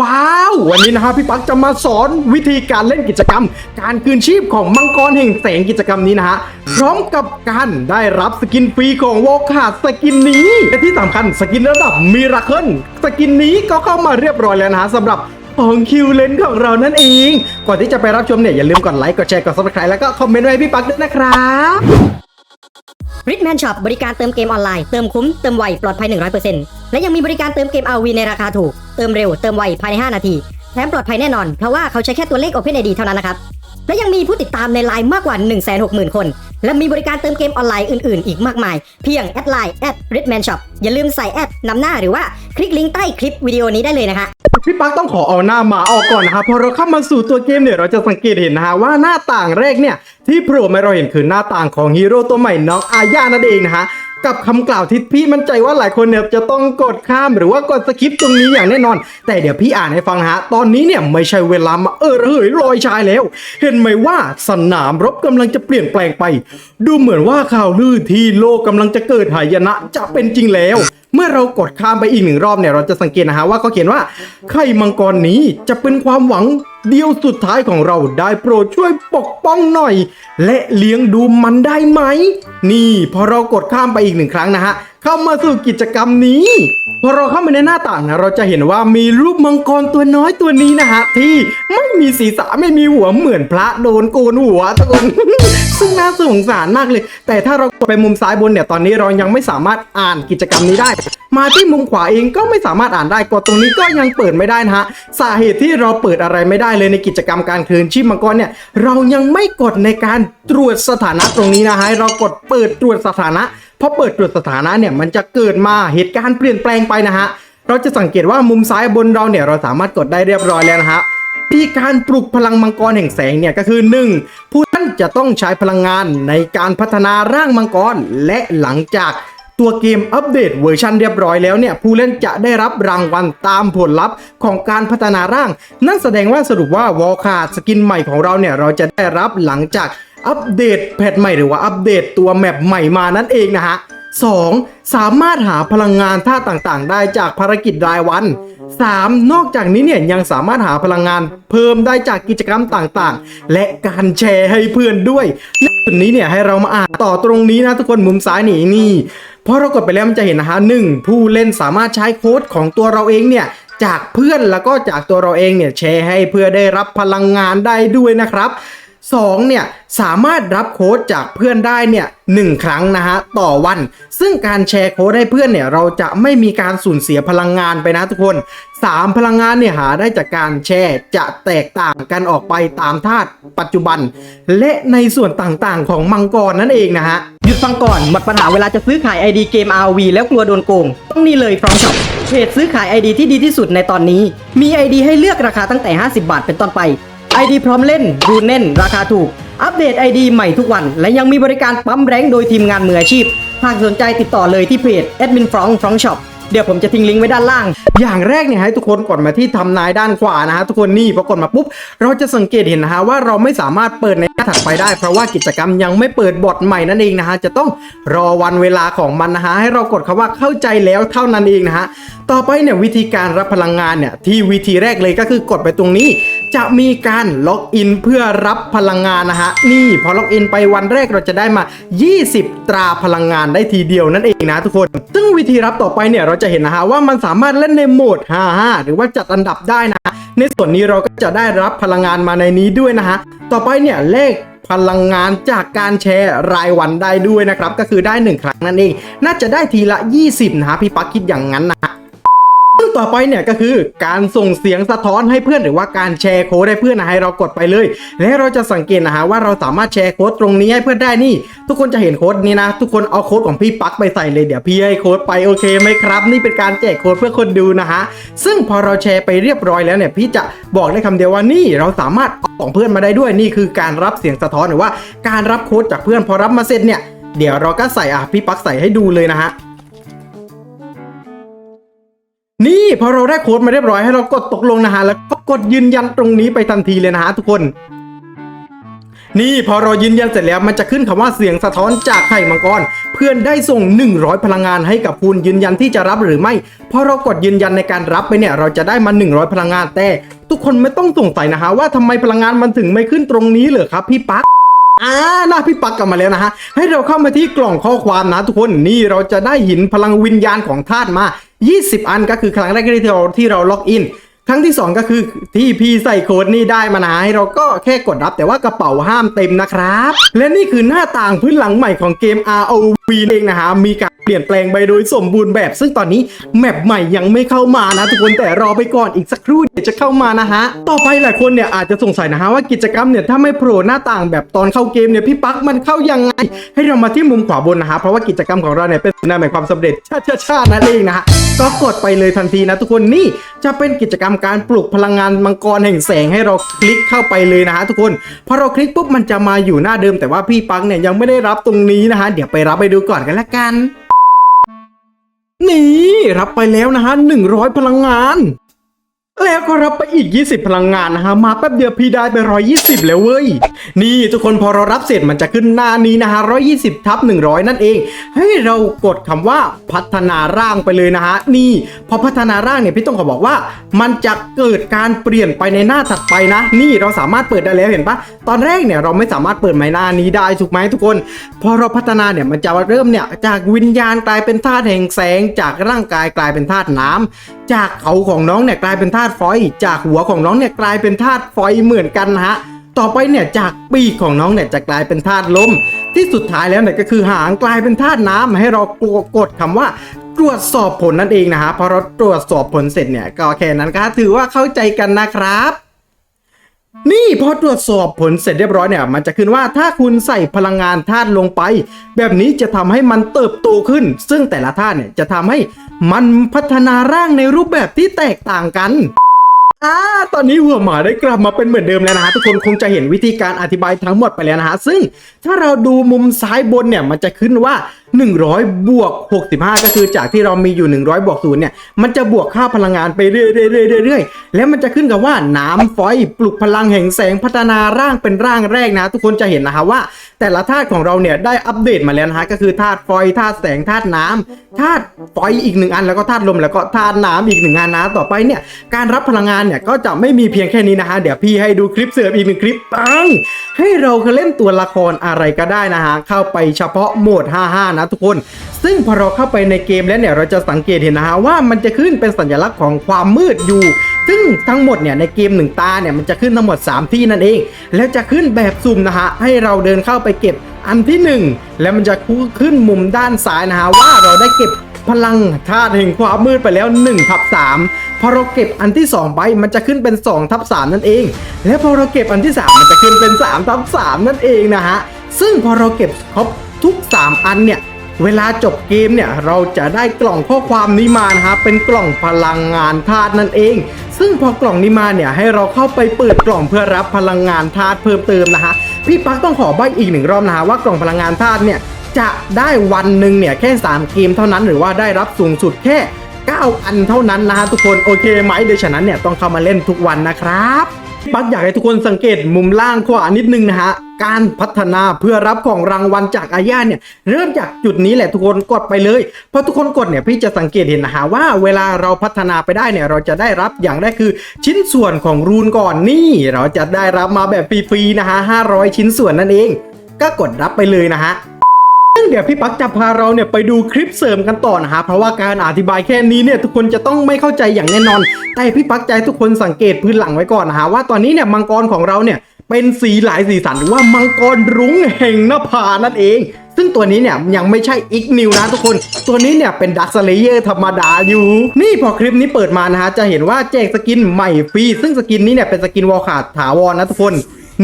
ว้าว วันนี้นะฮะพี่ปักจะมาสอนวิธีการเล่นกิจกรรม การคืนชีพของมังกรแห่งแสงกิจกรรมนี้นะฮะพร้อมกับการได้รับสกินฟรีของวอลขาสกินนี้และที่สำคัญสกินระดับมิราเคิลสกินนี้ก็เข้ามาเรียบร้อยแล้วนะฮะสำหรับของคิวเลนของเรานั่นเอง ก่อนที่จะไปรับชมเนี่ยอย่าลืมกดไลค์กดแชร์กด subscribe แล้วก็คอมเมนต์ไว้พี่ปักด้วยนะครับ ริ d แมนช็อปบริการเติมเกมออนไลน์ เติมคุ้ม เติมไว ปลอดภัย 100%และยังมีบริการเติมเกม RV ในราคาถูก เติมเร็ว เติมไว ภายใน 5 นาที แถมปลอดภัยแน่นอน เพราะว่าเขาใช้แค่ตัวเลข OpenID เท่านั้นนะครับ และยังมีผู้ติดตามในไลน์มากกว่า 160,000 คน และมีบริการเติมเกมออนไลน์อื่นๆ อีกมากมาย เพียงแอดไลน์แอด r i d m a n Shop อย่าลืมใส่แอดนำหน้าหรือว่าคลิกลิงก์ใต้คลิปวิดีโอนี้ได้เลยนะฮะพี่ปักต้องขอเอาหน้าหมาออกก่อนนะครับพอเราเข้ามาสู่ตัวเกมเนี่ยเราจะสังเกตเห็นนะฮะว่าหน้าต่างแรกเนี่ยที่โผล่มาเราเห็นคือหน้าต่างของฮีโร่ตัวใหม่น้องอาญานั่นเองนะฮะ กับคำกล่าวที่พี่มั่นใจว่าหลายคนเนี่ยจะต้องกดข้ามหรือว่ากดสคิปตรงนี้อย่างแน่นอน แต่เดี๋ยวพี่อ่านให้ฟังนะฮะ ตอนนี้เนี่ยไม่ใช่เวลามาเออระเหยลอยชายแล้ว เห็นไหมว่าสนามรบกำลังจะเปลี่ยนแปลงไป ดูเหมือนว่าข่าวลือที่โลกกำลังจะเกิดหายนะจะเป็นจริงแล้วเมื่อเรากดข้ามไปอีกหนึ่งรอบเนี่ยเราจะสังเกตนะฮะว่าเขาเขียนว่าไข่มังกรนี้จะเป็นความหวัง เดียวสุดท้ายของเราได้โปรดช่วยปกป้องหน่อย และเลี้ยงดูมันได้ไหม นี่พอเรากดข้ามไปอีกหนึ่งครั้งนะฮะ เข้ามาสู่กิจกรรมนี้พอเราเข้ามาในหน้าต่างนะเราจะเห็นว่ามีรูปมังกรตัวน้อยตัวนี้นะฮะที่ไม่มีศีรษะไม่มีหัวเหมือนพระโดนโกนหัวทุกคน ซึ่งน่าสงสารมากเลย แต่ถ้าเรากดไปมุมซ้ายบนเนี่ยตอนนี้เรายังไม่สามารถอ่านกิจกรรมนี้ได้ มาที่มุมขวาเองก็ไม่สามารถอ่านได้กดตรงนี้ก็ยังเปิดไม่ได้นะฮะสาเหตุที่เราเปิดอะไรไม่ได้เลยในกิจกรรมการคืนชีพมังกรเนี่ยเรายังไม่กดในการตรวจสถานะตรงนี้นะฮะเรากดเปิดตรวจสถานะ พอเปิดตรวจสถานะเนี่ยมันจะเกิดมาเหตุการณ์เปลี่ยนแปลงไปนะฮะเราจะสังเกตว่ามุมซ้ายบนเราเนี่ยเราสามารถกดได้เรียบร้อยแล้วนะฮะที่การปลุกพลังมังกรแห่งแสงเนี่ยก็คือ 1. ผู้ท่านจะต้องใช้พลังงานในการพัฒนาร่างมังกร และหลังจากตัวเกมอัปเดตเวอร์ชันเรียบร้อยแล้วเนี่ยผู้เล่นจะได้รับรางวัลตามผลลัพธ์ของการพัฒนาร่าง นั่นแสดงว่าสรุปว่าวอลคาสกินใหม่ของเราเนี่ยเราจะได้รับหลังจาก อัปเดตแพทใหม่หรือว่าอัปเดตตัวแมปใหม่มานั่นเองนะฮะ 2. สามารถหาพลังงานท่าต่างๆ ได้จากภารกิจรายวัน 3. นอกจากนี้เนี่ยยังสามารถหาพลังงานเพิ่มได้จากกิจกรรมต่างๆ และการแชร์ให้เพื่อนด้วยในส่วนนี้เนี่ยให้เรามาอ่านต่อตรงนี้นะทุกคนมุมซ้ายนี่นี่พอเรากดไปแล้วมันจะเห็นนะฮะหนึ่งผู้เล่นสามารถใช้โค้ดของตัวเราเองเนี่ยจากเพื่อนแล้วก็จากตัวเราเองเนี่ยแชร์ให้เพื่อได้รับพลังงานได้ด้วยนะครับ 2เนี่ยสามารถรับโค้ดจากเพื่อนได้เนี่ยหนึ่งครั้งนะฮะต่อวัน ซึ่งการแชร์โค้ดให้เพื่อนเนี่ยเราจะไม่มีการสูญเสียพลังงานไปนะทุกคน 3 พลังงานเนี่ยหาได้จากการแชร์จะแตกต่างกันออกไปตามธาตุปัจจุบัน และในส่วนต่างๆ ของมังกรนั่นเองนะฮะหยุดฟังก่อนหมดปัญหาเวลาจะซื้อขาย ID เกม RV แล้วกลัวโดนโกง ต้องนี่เลยฟรองช็อปเพจซื้อขาย ID ที่ดีที่สุดในตอนนี้ มี ID ให้เลือกราคาตั้งแต่ 50 บาทเป็นต้นไป ID พร้อมเล่นรูเน่น ราคาถูก อัปเดต ID ใหม่ทุกวัน และยังมีบริการปั๊มแรงค์โดยทีมงานมืออาชีพ หากสนใจติดต่อเลยที่เพจ Admin f r o n g f r o n g Shop เดี๋ยวผมจะทิ้งลิงก์ไว้ด้านล่าง อย่างแรกเนี่ยให้ทุกคนกดมาที่ทำนายด้านขวานะฮะทุกคนนี่พอกดมาปุ๊บ เราจะสังเกตเห็นนะฮะว่าเราไม่สามารถเปิดในหน้าถัดไปได้ เพราะว่ากิจกรรมยังไม่เปิดบทใหม่นั่นเองนะฮะจะต้องรอวันเวลาของมันนะฮะให้เรากดคำว่าเข้าใจแล้วเท่านั้นเองนะฮะต่อไปเนี่ยวิธีการรับพลังงานเนี่ยที่วิธีแรกเลยก็คือกดไปตรงนี้ จะมีการล็อกอินเพื่อรับพลังงานนะฮะ นี่พอล็อกอินไปวันแรกเราจะได้มา 20 ตราพลังงานได้ทีเดียวนั่นเองนะทุกคน ซึ่งวิธีรับต่อไปเนี่ยเราจะเห็นนะฮะว่ามันสามารถเล่นในโหมด 55 หรือว่าจัดอันดับได้นะ ในส่วนนี้เราก็จะได้รับพลังงานมาในนี้ด้วยนะฮะ ต่อไปเนี่ยเลขพลังงานจากการแชร์รายวันได้ด้วยนะครับ ก็คือได้ 1 ครั้งนั่นเอง น่าจะได้ทีละ 20 นะฮะพี่ปักคิดอย่างนั้นนะฮะ ต่อไปเนี่ยก็คือการส่งเสียงสะท้อนให้เพื่อนหรือว่าการแชร์โค้ดให้เพื่อนนะให้เรากดไปเลย และเราจะสังเกตนะฮะว่าเราสามารถแชร์โค้ดตรงนี้ให้เพื่อนได้นี่ ทุกคนจะเห็นโค้ดนี้นะ ทุกคนเอาโค้ดของพี่ปักไปใส่เลยเดี๋ยวพี่ให้โค้ดไปโอเคไหมครับ นี่เป็นการแจกโค้ดเพื่อคนดูนะฮะซึ่งพอเราแชร์ไปเรียบร้อยแล้วเนี่ยพี่จะบอกได้คำเดียวว่านี่เราสามารถเอของเพื่อนมาได้ด้วยนี่คือการรับเสียงสะท้อนหรือว่าการรับโค้ดจากเพื่อนพอรับมาเสร็จเนี่ยเดี๋ยวเราก็ใส่อะพี่ปักใส่ให้ดูเลยนะฮะ นี่พอเราได้โค้ดมาเรียบร้อยให้เรากดตกลงนะฮะแล้วก็กดยืนยันตรงนี้ไปทันทีเลยนะฮะทุกคน นี่พอเรายืนยันเสร็จแล้วมันจะขึ้นคำว่าเสียงสะท้อนจากไข่มังกร เพื่อนได้ส่ง 100 พลังงานให้กับคุณยืนยันที่จะรับหรือไม่พอเรากดยืนยันในการรับไปเนี่ยเราจะได้มา 100 พลังงานแต่ ทุกคนไม่ต้องสงสัยนะฮะว่าทำไมพลังงานมันถึงไม่ขึ้นตรงนี้เหรอครับพี่ปั๊กอ่า หน้าพี่ปักกลับมาแล้วนะฮะ ให้เราเข้ามาที่กล่องข้อความนะทุกคน นี่เราจะได้หินพลังวิญญาณของธาตุมา 20 อันก็คือครั้งแรกที่เราที่เราล็อกอิน ครั้งที่ 2 ก็คือที่พี่ใส่โค้ดนี่ได้มานะให้เราก็แค่กดรับแต่ว่ากระเป๋าห้ามเต็มนะครับ และนี่คือหน้าต่างพื้นหลังใหม่ของเกม ROV วีเองนะฮะมีการเปลี่ยนแปลงไปโดยสมบูรณ์แบบ ซึ่งตอนนี้แมปใหม่ยังไม่เข้ามานะ ทุกคนแต่รอไปก่อนอีกสักครู่เดี๋ยวจะเข้ามานะฮะ ต่อไปหลายคนเนี่ยอาจจะสงสัยนะฮะว่ากิจกรรมเนี่ยถ้าไม่โผล่หน้าต่างแบบตอนเข้าเกมเนี่ยพี่ปักมันเข้ายังไง ให้เรามาที่มุมขวาบนนะฮะเพราะว่ากิจกรรมของเราเนี่ยเป็นสัญญาณแห่งความสำเร็จชาชาชานั่นเองนะฮะก็กดไปเลยทันทีนะทุกคนนี่จะเป็นกิจกรรมการปลุกพลังงานมังกรแห่งแสงให้เราคลิกเข้าไปเลยนะฮะทุกคนพอเราคลิกปุ๊บมันจะมาอยู่หน้าเดิม แต่ว่าพี่ปักเนี่ยยังไม่ได้รับตรงนี้นะฮะเดี๋ยวไปรับไปดูก่อนกันละกัน นี่ รับไปแล้วนะฮะ100 พลังงาน แล้วก็รับไปอีก 20 พลังงานนะฮะ มาแป๊บเดียวพี่ได้ไป 120 แล้วเว้ย นี่ทุกคนพอเรารับเสร็จมันจะขึ้นหน้านี้นะฮะ 120ทับ100 นั่นเอง ให้เรากดคำว่าพัฒนาร่างไปเลยนะฮะ นี่พอพัฒนาร่างเนี่ยพี่ต้องขอบอกว่า มันจะเกิดการเปลี่ยนไปในหน้าถัดไปนะ นี่เราสามารถเปิดได้แล้วเห็นปะตอนแรกเนี่ยเราไม่สามารถเปิดไม้หน้านี้ได้ถูกไหมทุกคน พอเราพัฒนาเนี่ยมันจะเริ่มเนี่ยจากวิญญาณกลายเป็นธาตุแห่งแสง จากร่างกายกลายเป็นธาตุน้ำ จากเขาของน้องเนี่ยกลายเป็นธาตุฟอย จากหัวของน้องเนี่ยกลายเป็นธาตุฟอยเหมือนกันนะฮะต่อไปเนี่ยจากปีกของน้องเนี่ยจะกลายเป็นธาตุลม ที่สุดท้ายแล้วเนี่ยก็คือหางกลายเป็นธาตุน้ำให้เรากดคำว่าตรวจสอบผลนั่นเองนะฮะพอเราตรวจสอบผลเสร็จเนี่ยก็แค่นั้นก็ถือว่าเข้าใจกันนะครับ นี่พอตรวจสอบผลเสร็จเรียบร้อยเนี่ย มันจะขึ้นว่าถ้าคุณใส่พลังงานธาตุลงไป แบบนี้จะทำให้มันเติบโตขึ้น ซึ่งแต่ละธาตุเนี่ยจะทำให้มันพัฒนาร่างในรูปแบบที่แตกต่างกัน อ่าตอนนี้หัวหมาได้กลับมาเป็นเหมือนเดิมแล้วนะฮะทุกคนคงจะเห็นวิธีการอธิบายทั้งหมดไปแล้วนะฮะซึ่งถ้าเราดูมุมซ้ายบนเนี่ยมันจะขึ้นว่า 100 บวก 65 ก็คือจากที่เรามีอยู่ 100 บวก0เนี่ยมันจะบวกค่าพลังงานไปเรื่อยๆๆแล้วมันจะขึ้นกับว่าน้ำฟอยปลุกพลังแห่งแสงพัฒนาร่างเป็นร่างแรกนะ ทุกคนจะเห็นนะฮะว่า แต่ละธาตุของเราเนี่ยได้อัปเดตมาแล้วนะฮะก็คือธาตุไฟธาตุแสงธาตุน้ำธาตุไฟอีกหนึ่งอันแล้วก็ธาตุลมแล้วก็ธาตุน้ำอีกหนึ่งอันนะต่อไปเนี่ยการรับพลังงานเนี่ยก็จะไม่มีเพียงแค่นี้นะฮะเดี๋ยวพี่ให้ดูคลิปเสริมอีกหนึ่งคลิปปังให้เราเล่นตัวละครอะไรก็ได้นะฮะเข้าไปเฉพาะโหมด 55 นะทุกคน ซึ่งพอเราเข้าไปในเกมแล้วเนี่ยเราจะสังเกตเห็นนะฮะว่ามันจะขึ้นเป็นสัญลักษณ์ของความมืดอยู่ ซึ่งทั้งหมดเนี่ยในเกมหนึ่งตาเนี่ยมันจะขึ้นทั้งหมด 3 ที่นั่นเอง แล้วจะขึ้นแบบสุ่มนะฮะให้เราเดินเข้าไปเก็บอันที่ 1 แล้วมันจะขึ้นมุมด้านซ้ายนะฮะว่าเราได้เก็บพลังธาตุแห่งความมืดไปแล้ว1ทับ3พอเราเก็บอันที่ 2 ไปมันจะขึ้นเป็น2ทับ3นั่นเอง แล้วพอเราเก็บอันที่ 3 มันจะขึ้นเป็น3ทับ3นั่นเองนะฮะซึ่งพอเราเก็บครบทุก 3 อันเนี่ย เวลาจบเกมเนี่ยเราจะได้กล่องข้อความนี้มานะฮะเป็นกล่องพลังงานธาตุนั่นเอง ซึ่งพอกล่องนี้มาเนี่ยให้เราเข้าไปเปิดกล่องเพื่อรับพลังงานธาตุเพิ่มเติมนะฮะพี่ปักต้องขอใบอีกหนึ่งรอบนะฮะว่ากล่องพลังงานธาตุเนี่ยจะได้วันหนึ่งเนี่ยแค่ 3 เกมเท่านั้นหรือว่าได้รับสูงสุดแค่ 9 อันเท่านั้นนะฮะทุกคนโอเคไหมโดยฉะนั้นเนี่ยต้องเข้ามาเล่นทุกวันนะครับ ปักอยากให้ทุกคนสังเกตมุมล่างขวานิดนึงนะฮะ การพัฒนาเพื่อรับของรางวัลจากอาญาเนี่ย เริ่มจากจุดนี้แหละทุกคนกดไปเลยพอทุกคนกดเนี่ยพี่จะสังเกตเห็นนะฮะว่าเวลาเราพัฒนาไปได้เนี่ยเราจะได้รับอย่างแรกคือ ชิ้นส่วนของรูนก่อนนี่ เราจะได้รับมาแบบฟรีๆนะฮะ500 ชิ้นส่วนนั่นเอง ก็กดรับไปเลยนะฮะ ซึ่งเดี๋ยวพี่ปักจะพาเราเนี่ยไปดูคลิปเสริมกันต่อนะฮะเพราะว่าการอธิบายแค่นี้เนี่ยทุกคนจะต้องไม่เข้าใจอย่างแน่นอน แต่พี่ปักใจะให้ทุกคนสังเกตพื้นหลังไว้ก่อนนะฮะว่าตอนนี้เนี่ยมังกรของเราเนี่ยเป็นสีหลายสีสันหรือว่ามังกรรุ้งแห่งนภานั่นเอง ซึ่งตัวนี้เนี่ยยังไม่ใช่อีกนิวนะทุกคน ตัวนี้เนี่ยเป็นดักสเลเยอร์ธรรมดาอยู่ นี่พอคลิปนี้เปิดมานะฮะจะเห็นว่าแจกสกินใหม่ฟรีซึ่งสกินนี้เนี่ยเป็นสกินวอลขาดถาวรนะทุกคน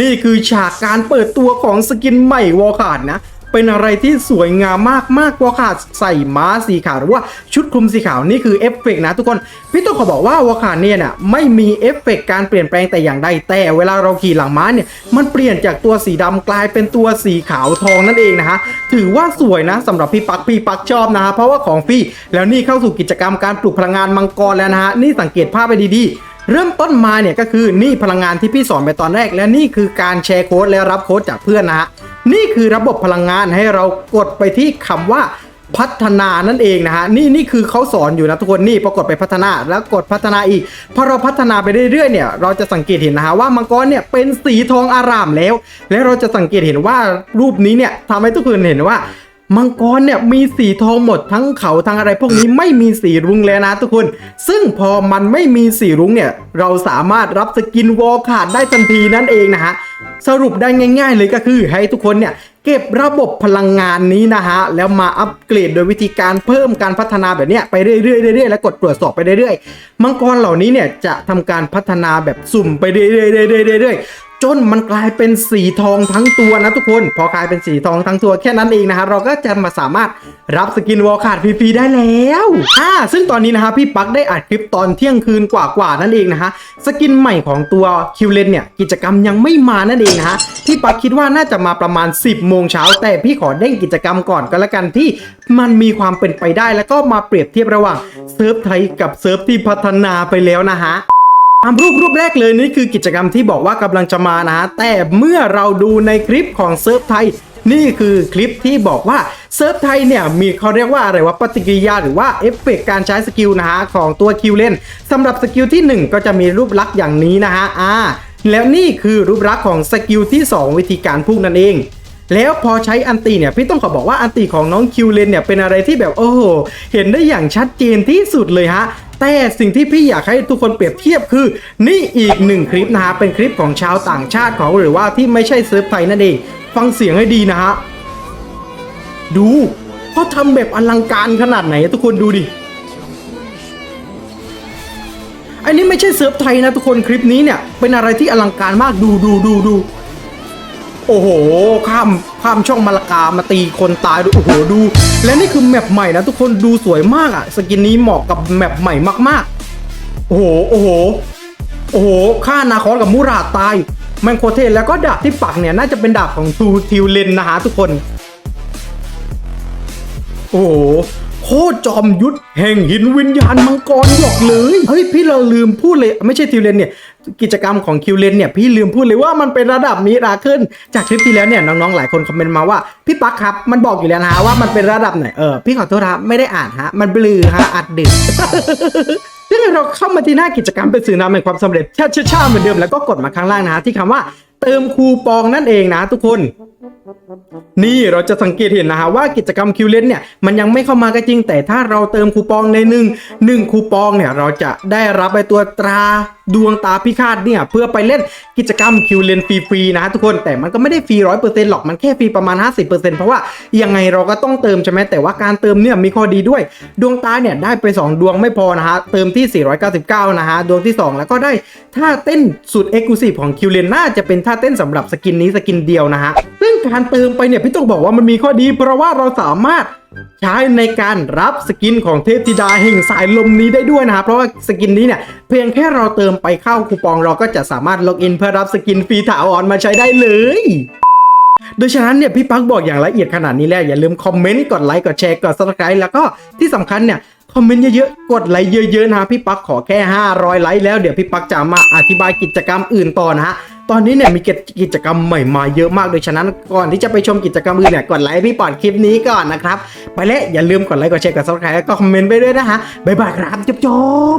นี่คือฉากการเปิดตัวของสกินใหม่วอลขาดนะ เป็นอะไรที่สวยงามมากมากวอขาดใส่ม้าสีขาวหรือว่าชุดคลุมสีขาวนี่คือเอฟเฟกต์นะทุกคน พี่ต้องขอบอกว่าวอขาดเนี่ยน่ะไม่มีเอฟเฟกต์การเปลี่ยนแปลงแต่อย่างใดแต่เวลาเราขี่หลังม้าเนี่ยมันเปลี่ยนจากตัวสีดำกลายเป็นตัวสีขาวทองนั่นเองนะฮะถือว่าสวยนะสำหรับพี่ปักพี่ปักชอบนะฮะเพราะว่าของฟรีแล้วนี่เข้าสู่กิจกรรมการปลุกพลังงานมังกรแล้วนะฮะนี่สังเกตภาพไปดีๆเริ่มต้นมาเนี่ยก็คือนี่พลังงานที่พี่สอนไปตอนแรก และนี่คือการแชร์โค้ดและรับโค้ดจากเพื่อนนะฮะ นี่คือระบบพลังงานให้เรากดไปที่คำว่าพัฒนานั่นเองนะฮะนี่นี่คือเขาสอนอยู่นะทุกคนนี่ปรากฏไปพัฒนาแล้วกดพัฒนาอีกพอเราพัฒนาไปเรื่อยๆเนี่ยเราจะสังเกตเห็นนะฮะว่ามังกรเนี่ยเป็นสีทองอารามแล้ว และเราจะสังเกตเห็นว่ารูปนี้เนี่ยทำให้ทุกคนเห็นว่ามังกรเนี่ยมีสีทองหมดทั้งเขาทั้งอะไรพวกนี้ไม่มีสีรุ้งแล้วนะทุกคน ซึ่งพอมันไม่มีสีรุ้งเนี่ยเราสามารถรับสกินวอลขาดได้ทันทีนั่นเองนะฮะ สรุปได้ง่าย ๆ เลยก็คือให้ทุกคนเนี่ยเก็บระบบพลังงานนี้นะฮะ แล้วมาอัปเกรดโดยวิธีการเพิ่มการพัฒนาแบบเนี้ยไปเรื่อยๆเรื่อยๆแล้วกดตรวจสอบไปเรื่อยๆมังกรเหล่านี้เนี่ยจะทำการพัฒนาแบบสุ่มไปเรื่อยๆเรื่อยๆเรื่อยๆ จนมันกลายเป็นสีทองทั้งตัวนะทุกคน พอกลายเป็นสีทองทั้งตัวแค่นั้นเองนะฮะเราก็จะมาสามารถรับสกินวอลขาดฟรีๆได้แล้วอ่าซึ่งตอนนี้นะฮะพี่ปักได้อัดคลิปตอนเที่ยงคืนกว่าๆนั่นเองนะฮะสกินใหม่ของตัวคิวเลนเนี่ยกิจกรรมยังไม่มานั่นเองนะฮะพี่ปักคิดว่าน่าจะมาประมาณ 10โมงเช้าแต่พี่ขอเด้งกิจกรรมก่อนก็แล้วกันที่มันมีความเป็นไปได้แล้วก็มาเปรียบเทียบระหว่างเซิร์ฟไทยกับเซิร์ฟที่พัฒนาไปแล้วนะฮะามรูปรูปแรกเลยนี่คือกิจกรรมที่บอกว่ากำลังจะมานะแต่เมื่อเราดูในคลิปของเซิร์ฟไทย นี่คือคลิปที่บอกว่าเซิร์ฟไทยเนี่ยมีเขาเรียกว่าอะไรว่าปฏิกิริยาหรือว่าเอฟเฟกต์การใช้สกิลนะฮะของตัวคิวเลนสำหรับสกิลที่ 1 ก็จะมีรูปลักษณ์อย่างนี้นะฮะอ่าแล้วนี่คือรูปลักษณ์ของสกิลที่ 2 วิธีการพุ่งนั่นเองแล้วพอใช้อันตีเนี่ยพี่ต้องขอบอกว่าอันตีของน้องคิวเลนเนี่ยเป็นอะไรที่แบบโอ้โหเห็นได้อย่างชัดเจนที่สุดเลยฮะ แต่สิ่งที่พี่อยากให้ทุกคนเปรียบเทียบคือ นี่อีกหนึ่งคลิปนะฮะเป็นคลิปของชาวต่างชาติของหรือว่าที่ไม่ใช่เซิร์ฟไทยนั่นเองฟังเสียงให้ดีนะฮะดูเขาทำแบบอลังการขนาดไหนทุกคนดูดิอันนี้ไม่ใช่เซิร์ฟไทยนะทุกคนคลิปนี้เนี่ยเป็นอะไรที่อลังการมากดูดูดูดู โอ้โห ข้ามข้ามช่องมาลากามาตีคนตายดูโอ้โหดู และนี่คือแมปใหม่นะทุกคนดูสวยมากอะสกินนี้เหมาะกับแมปใหม่มากๆ โอ้โหโอ้โหโอ้โหฆ่านาคอนกับมูราตายแมงโคเทนแล้วก็ดาบที่ปักเนี่ยน่าจะเป็นดาบของทูทิวเลนนะฮะทุกคน โอ้โหโคตรจอมยุทธแห่งหินวิญญาณมังกรหยอกเลย เฮ้ย พี่เราลืมพูดเลย ไม่ใช่ทิวเลนเนี่ย กิจกรรมของคิวเลนเนี่ยพี่ลืมพูดเลยว่ามันเป็นระดับมิราเคิลจากคลิปที่แล้วเนี่ยน้องๆหลายคนคอมเมนต์มาว่าพี่ปักครับมันบอกอยู่แล้วนะว่ามันเป็นระดับไหนเออพี่ขอโทษครับไม่ได้อ่านฮะมันบลือฮะอัดดึกซึ่งเราเข้ามาที่หน้ากิจกรรมเป็นสื่อนำแห่งความสำเร็จชาชาชาเหมือนเดิมแล้วก็กดมาข้างล่างนะฮะที่คำว่าเติมคูปองนั่นเองนะทุกคน นี่เราจะสังเกตเห็นนะฮะว่ากิจกรรมคิวเลนเนี่ยมันยังไม่เข้ามาก็จริง แต่ถ้าเราเติมคูปองในหนึ่งหนึ่งคูปองเนี่ยเราจะได้รับไปตัวตรา ดวงตาพิฆาตเนี่ยเพื่อไปเล่นกิจกรรมคิวเลนฟรีๆนะฮะทุกคนแต่มันก็ไม่ได้ฟรีร้อยเปอร์เซ็นต์หรอกมันแค่ฟรีประมาณ 50%เพราะว่ายังไงเราก็ต้องเติมใช่ไหมแต่ว่าการเติมเนี่ยมีข้อดีด้วย ดวงตาเนี่ยได้ไป 2 ดวงไม่พอนะฮะเติมที่ 499 นะฮะดวงที่ 2 แล้วก็ได้ท่าเต้นสุดเอ็กซ์คลูซีฟของคิวเลนน่าจะเป็นท่าเต้นสำหรับสกินนี้สกินเดียวนะฮะซึ่งการเติมไปเนี่ยพี่ต้องบอกว่ามันมีข้อดี เพราะว่าเราสามารถ ใช้ในการรับสกินของเทพธิดาแห่งสายลมนี้ได้ด้วยนะครับ เพราะว่าสกินนี้เนี่ยเพียงแค่เราเติมไปเข้าคูปองเราก็จะสามารถล็อกอินเพื่อรับสกินฟรีถาวรมาใช้ได้เลยโดยฉะนั้นเนี่ยพี่ปักบอกอย่างละเอียดขนาดนี้แล้ว อย่าลืมคอมเมนต์กดไลค์กดแชร์กด subscribe แล้วก็ที่สำคัญเนี่ย คอมเมนต์เยอะๆ กดไลค์เยอะๆนะพี่ปักขอแค่ 500 ไลค์แล้วเดี๋ยวพี่ปักจะมาอธิบายกิจกรรมอื่นต่อนะฮะตอนนี้เนี่ยมีกิจกรรมใหม่มาเยอะมากโดยฉะนั้นก่อนที่จะไปชมกิจกรรมอื่นเนี่ยกดไลค์พี่ปอดคลิปนี้ก่อนนะครับ ไปแล้วอย่าลืมกดไลค์กดแชร์กดซับสไครต์แล้วก็คอมเมนต์ไปด้วยนะฮะบ๊ายบายครับจบ